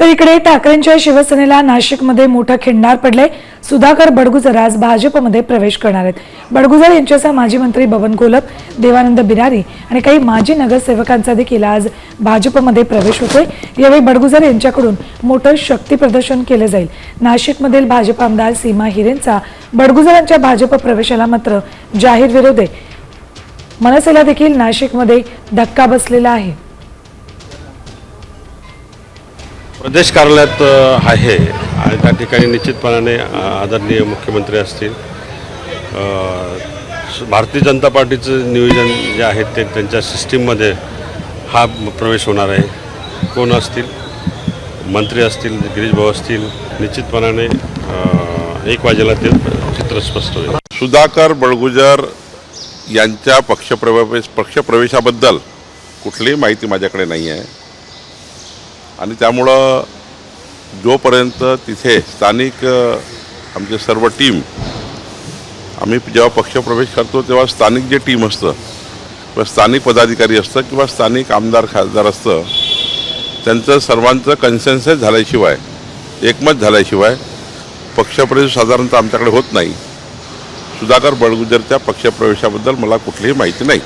तर इकडे ठाकरेंच्या शिवसेनेला नाशिकमध्ये मोठं खिंडार पडले सुधाकर बडगुजर आज भाजपमध्ये प्रवेश करणार आहेत. बडगुजर यांच्यासह माजी मंत्री बबन कोलप देवानंद बिरारी आणि काही माजी नगरसेवकांचा देखील आज भाजपमध्ये प्रवेश होतोय. यावेळी बडगुजर यांच्याकडून मोठं शक्ती प्रदर्शन केलं जाईल. नाशिकमधील भाजप आमदार सीमा हिरेंचा बडगुजरांच्या भाजप प्रवेशाला मात्र जाहीर विरोध आहे. मनसेला देखील नाशिकमध्ये धक्का बसलेला आहे. प्रदेश कार्यालयात आहे आणि त्या ठिकाणी निश्चितपणाने आदरणीय मुख्यमंत्री असतील भारतीय जनता पार्टीचं नियोजन जे आहे ते त्यांच्या सिस्टीममध्ये हा प्रवेश होणार आहे. कोण असतील? मंत्री असतील गिरीश भाऊ असतील निश्चितपणाने एक वाजेला ते चित्र स्पष्ट होईल. सुधाकर बळगुजर यांच्या पक्षप्रवेश पक्षप्रवेशाबद्दल कुठलीही माहिती माझ्याकडे नाही आहे. आणि त्यामुळं जोपर्यंत तिथे स्थानिक आमचे सर्व टीम आम्ही जेव्हा पक्षप्रवेश करतो तेव्हा स्थानिक जे टीम असतं किंवा स्थानिक पदाधिकारी असतं किंवा स्थानिक आमदार खासदार असतं त्यांचं सर्वांचं कन्सेन्सेस झाल्याशिवाय एकमत झाल्याशिवाय पक्षप्रवेश साधारणतः आमच्याकडे होत नाही. सुधाकर बळगुजरच्या पक्षप्रवेशाबद्दल मला कुठलीही माहिती नाही.